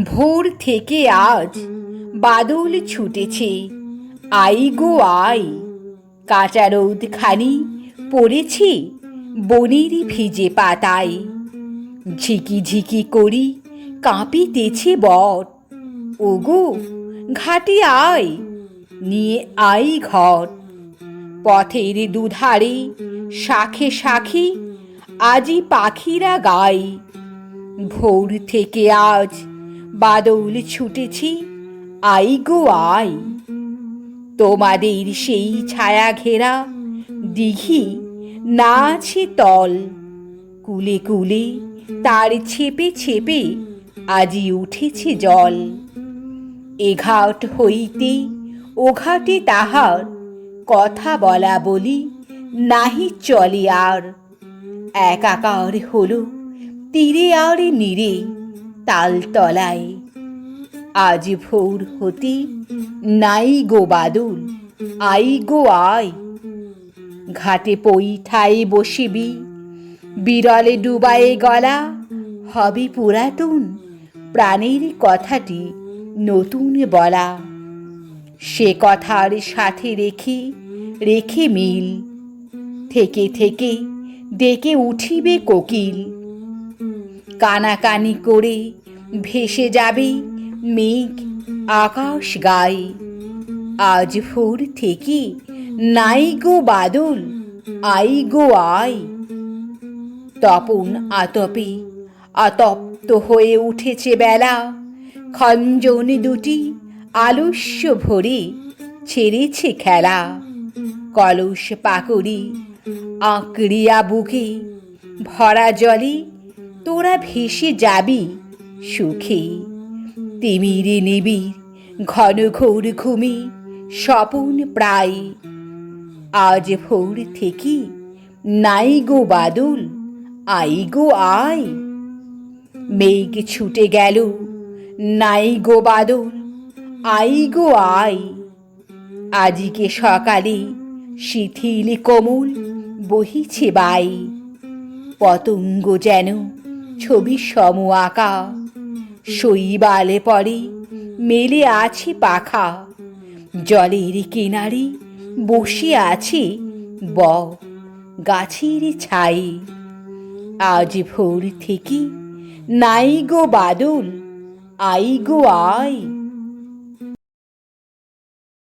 ভোর থেকে আজ বাদল ছুটেছে। আই গো আই, কাঁচা রোদ খানি পড়েছে বনের ভিজে পাতায়। ঝিকি ঝিকি করি কাঁপিতেছে বট ওগো, ঘাটে আয়, নিয়ে আই ঘর। পথের দুধারে শাখে শাখে আজি পাখিরা গায়। ভোর থেকে আজ বাদল ছুটেছি, আই গো আই। তোমাদের সেই ছায়া ঘেরা দিঘি না আছে তল। কুলে কুলে তার ছেপে ছেপে আজি উঠেছে জল। এঘাট হইতে ওঘাটে তাহার কথা বলা বলি নাহি চলে আর। একাকার হলো তীরে আর নীরে তালতলায়। আজ ভোর হতি নাই গো বাদুল, আই গো আয়। ঘাটে পৈঠায় বসিবি, বিরলে ডুবায়ে গলা, হবে পুরাতন প্রাণের কথাটি নতুন বলা। সে কথার সাথে রেখে রেখে মিল, থেকে থেকে ডেকে উঠিবে কোকিল। কানাকানি করে, ভেসে যাবে, মেঘ, আকাশ গায়ে আজ ভোর থেকে নাই গো বাদল, আই গো আই। তপন আতপে আতপ্ত হয়ে উঠেছে বেলা, খঞ্জন দুটি আলস্য ভরে ছেড়েছে খেলা। কলস পাকড়ি, আঁকড়িয়া বুকে ভরা জলে তোরা ভেসে যাবি, সুখে। তিমিরে নিবিড়, ঘন ঘোর ঘুমে, স্বপন প্রায়। আজ ভোর থেকে নাই গো বাদল, আই গো আয়। মেঘ ছুটে গেল, নাই গো বাদল, আই গো আয়। আজকে সকালে শিথিল কোমল বহিছে বাই। পতঙ্গ যেন ছবি সম আঁকা। শৈবালে পরে মেলে আছি পাখা। জলের কিনারে বসে আছে ব গাছের ছাই আজ ভোর থেকে নাই গো বাদল, আই গো আয়।